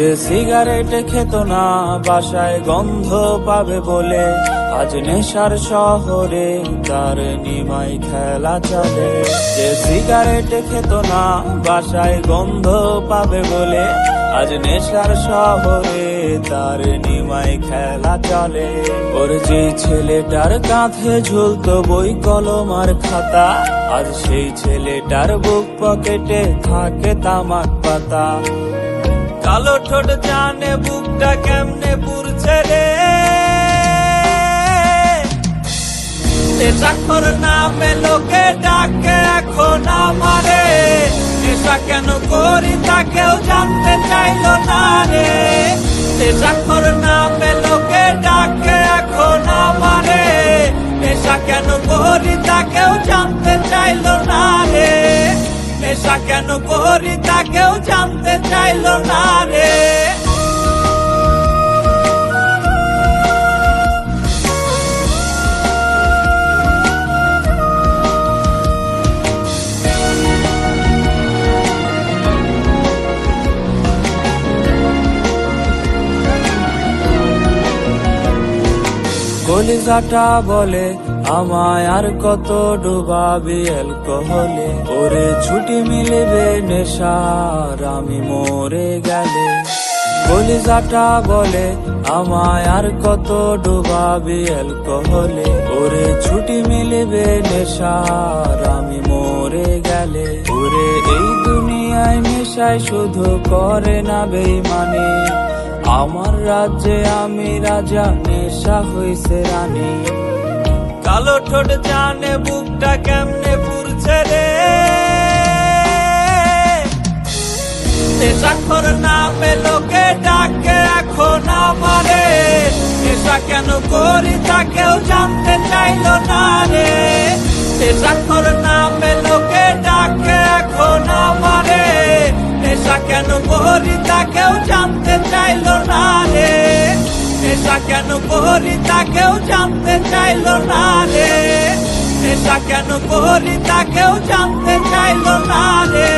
Cigarette খেত না, বাসায় গন্ধ পাবে বলে, আজ নেশার শহরে তার নিমাই খেলা চলে। যে সিগারেট খেত না, বাসায় গন্ধ পাবে বলে, আজ নেশার শহরে তার নিমাই খেলা চলে। ওর যে ছেলেটার কাঁধে ঝুলতো বই কলম আর খাতা, আজ সেই ছেলেটার বুক পকেটে থাকে তামাক পাতা। কালো ঠোঁট জানে, বুকটা কেমনে পুরছে রে? নেশাখর নামে লোকে ডাকে, এখন আমারে। নেশা কেন করি তা কেউ জানতে কেন করি তা কেউ জানতে চাইল না রে? কলিজাটা বলে, আমায় আর কত ডুবাবি অ্যালকোহলে? ওরে ছুটি মিলবে নেশার, আমি মরে গেলে। কলিজাটা বলে, আমায় আর কত ডুবাবি অ্যালকোহলে? ওরে ছুটি মিলবে নেশার, আমি মরে গেলে। ওরে এই দুনিয়ায় নেশায় শুধু করে না বেইমানি। আমার রাজ্যে আমি রাজা, নেশা হইছে রানী। কালো ঠোঁট জানে, বুকটা কেমনে পুরছে রে। নেশাখর নামে লোকে ডাকে, এখন আমারে। নেশা কেন করি তা কেউ জানতে চাইলো না রে। নেশাখর কেন করি তা কেউ জানতে চাইলো না রে? নেশা কেন করি তা কেউ জানতে চাইলো না রে?